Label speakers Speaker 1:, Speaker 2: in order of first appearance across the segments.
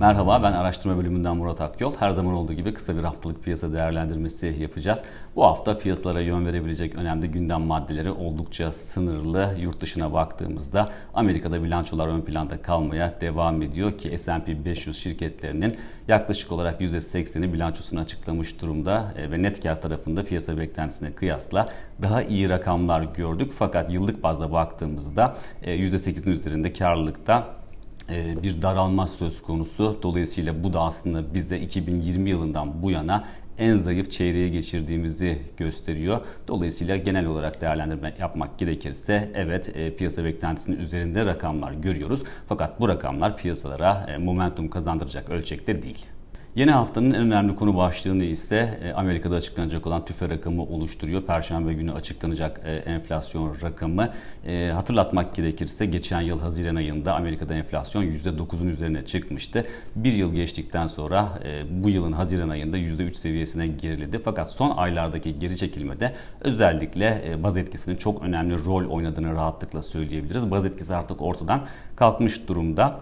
Speaker 1: Merhaba ben araştırma bölümünden Murat Akyol. Her zaman olduğu gibi kısa bir haftalık piyasa değerlendirmesi yapacağız. Bu hafta piyasalara yön verebilecek önemli gündem maddeleri oldukça sınırlı. Yurt dışına baktığımızda Amerika'da bilançolar ön planda kalmaya devam ediyor ki S&P 500 şirketlerinin yaklaşık olarak %80'i bilançosunu açıklamış durumda E, ve net kar tarafında piyasa beklentisine kıyasla daha iyi rakamlar gördük. Fakat yıllık bazda baktığımızda e, %8'in üzerinde karlılıkta e, bir daralma söz konusu. Dolayısıyla bu da aslında bize 2020 yılından bu yana en zayıf çeyreği geçirdiğimizi gösteriyor. Dolayısıyla genel olarak değerlendirme yapmak gerekirse evet e, piyasa beklentisinin üzerinde rakamlar görüyoruz. Fakat bu rakamlar piyasalara e, momentum kazandıracak ölçekte değil. Yeni haftanın en önemli konu başlığını ise e, Amerika'da açıklanacak olan tüfe rakamı oluşturuyor. Perşembe günü açıklanacak e, enflasyon rakamı. E, hatırlatmak gerekirse geçen yıl Haziran ayında Amerika'da enflasyon %9'un üzerine çıkmıştı. Bir yıl geçtikten sonra bu yılın Haziran ayında %3 seviyesine geriledi. Fakat son aylardaki geri çekilmede özellikle baz etkisinin çok önemli rol oynadığını rahatlıkla söyleyebiliriz. Baz etkisi artık ortadan kalkmış durumda.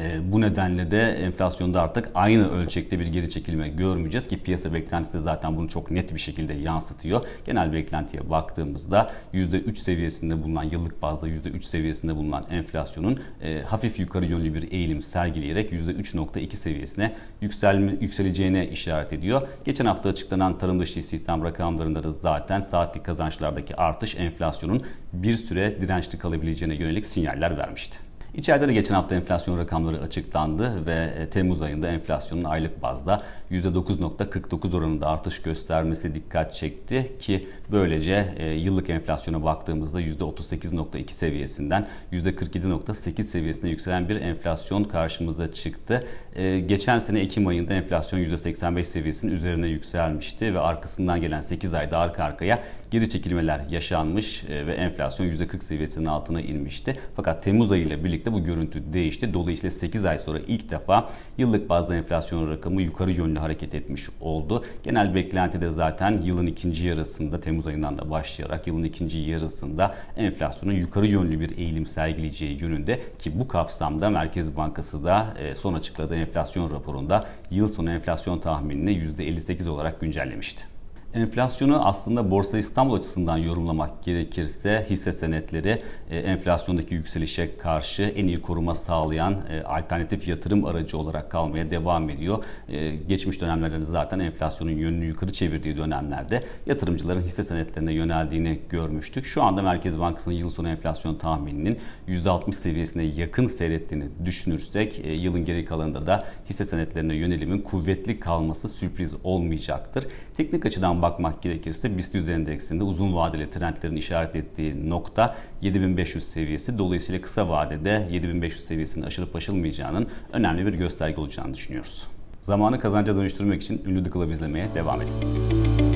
Speaker 1: E, bu nedenle de enflasyonda artık aynı ölçekte bir geri çekilme görmeyeceğiz ki piyasa beklentisi zaten bunu çok net bir şekilde yansıtıyor. Genel beklentiye baktığımızda %3 seviyesinde bulunan yıllık bazda %3 seviyesinde bulunan enflasyonun e, hafif yukarı yönlü bir eğilim sergileyerek %3.2 seviyesine yükselme, yükseleceğine işaret ediyor. Geçen hafta açıklanan tarım dışı istihdam rakamlarında da zaten saatlik kazançlardaki artış enflasyonun bir süre dirençli kalabileceğine yönelik sinyaller vermişti. İçeride de geçen hafta enflasyon rakamları açıklandı ve e, Temmuz ayında enflasyonun aylık bazda %9.49 oranında artış göstermesi dikkat çekti ki böylece e, yıllık enflasyona baktığımızda %38.2 seviyesinden %47.8 seviyesine yükselen bir enflasyon karşımıza çıktı. E, geçen sene Ekim ayında enflasyon %85 seviyesinin üzerine yükselmişti ve arkasından gelen 8 ayda arka arkaya geri çekilmeler yaşanmış ve enflasyon %40 seviyesinin altına inmişti. Fakat Temmuz ayı ile birlikte birlikte bu görüntü değişti. Dolayısıyla 8 ay sonra ilk defa yıllık bazda enflasyon rakamı yukarı yönlü hareket etmiş oldu. Genel beklenti de zaten yılın ikinci yarısında Temmuz ayından da başlayarak yılın ikinci yarısında enflasyonun yukarı yönlü bir eğilim sergileyeceği yönünde ki bu kapsamda Merkez Bankası da e, son açıkladığı enflasyon raporunda yıl sonu enflasyon tahminini %58 olarak güncellemişti. Enflasyonu aslında Borsa İstanbul açısından yorumlamak gerekirse hisse senetleri e, enflasyondaki yükselişe karşı en iyi koruma sağlayan e, alternatif yatırım aracı olarak kalmaya devam ediyor. E, geçmiş dönemlerde zaten enflasyonun yönünü yukarı çevirdiği dönemlerde yatırımcıların hisse senetlerine yöneldiğini görmüştük. Şu anda Merkez Bankası'nın yıl sonu enflasyon tahmininin %60 seviyesine yakın seyrettiğini düşünürsek yılın geri kalanında da hisse senetlerine yönelimin kuvvetli kalması sürpriz olmayacaktır. Teknik açıdan bakmak gerekirse BIST 100 endeksinde uzun vadeli trendlerin işaret ettiği nokta 7500 seviyesi. Dolayısıyla kısa vadede 7500 seviyesinin aşırıp aşılmayacağının önemli bir gösterge olacağını düşünüyoruz. Zamanı kazanca dönüştürmek için ünlü The izlemeye devam edin.